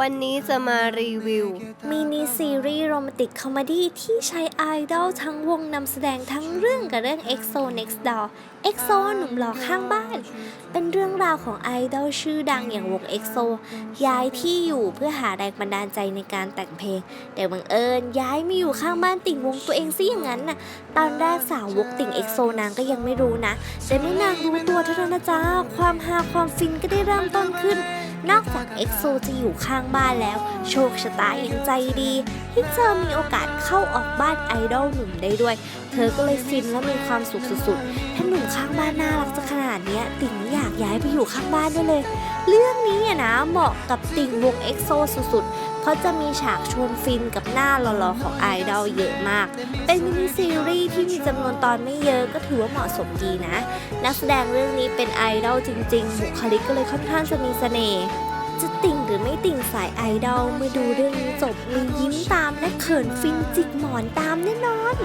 วันนี้จะมารีวิว มินิซีรีส์โรแมนติกคอมดี้ที่ใช้ไอดอลทั้งวงนำแสดงทั้งเรื่องกับเรื่อง EXO Next Door EXO หนุ่มหล่อข้างบ้าน เป็นเรื่องราวของไอดอลชื่อดังอย่างวง EXO ย้ายที่อยู่เพื่อหาแรงบันดาลใจในการแต่งเพลง แต่บังเอิญย้ายมาอยู่ข้างบ้านติ่งวงตัวเองซะอย่างนั้นน่ะ ตอนแรกสาววกติ่ง EXO นางก็ยังไม่รู้นะ แต่เมื่อนางรู้ตัวเท่านั้นนะจ๊ะความฮาความฟินก็ได้เริ่มต้นขึ้น นอกจาก EXO จะอยู่ข้างบ้านแล้ว โชคชะตายังใจดี ที่เธอมีโอกาสเข้าออกบ้านไอดอลหนุ่มได้ด้วย เธอก็เลยฟินและมีความสุขสุดๆถ้าหนุ่มข้างบ้านน่ารักจะขนาดนี้ติ่งไม่อยากย้ายไปอยู่ข้างบ้านด้วยเลย เรื่องนี้อะนะเหมาะกับติ่งวง EXO สุดๆเพราะจะมีฉากชวนฟินกับหน้าหล่อๆของไอดอลเยอะมาก เป็นมินิซีรีส์ที่มีจำนวนตอนไม่เยอะก็ถือว่าเหมาะสมดีนะ นักแสดงเรื่องนี้เป็นไอดอลจริงๆ บุคลิกก็เลยค่อนข้างจะมีเสน่ห์ จะติ่งหรือไม่ติ่งสายไอดอลเมื่อดูเรื่องนี้จบมียิ้มตามและเขินฟินจิกหมอนตามแน่นอน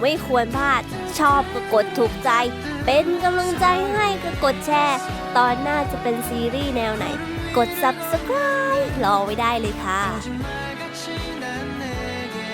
ไม่ควรพลาด ชอบก็กดถูกใจ เป็นกำลังใจให้ก็กดแชร์ ตอนหน้าจะเป็นซีรีส์แนวไหน กด subscribe รอไว้ได้เลยค่ะ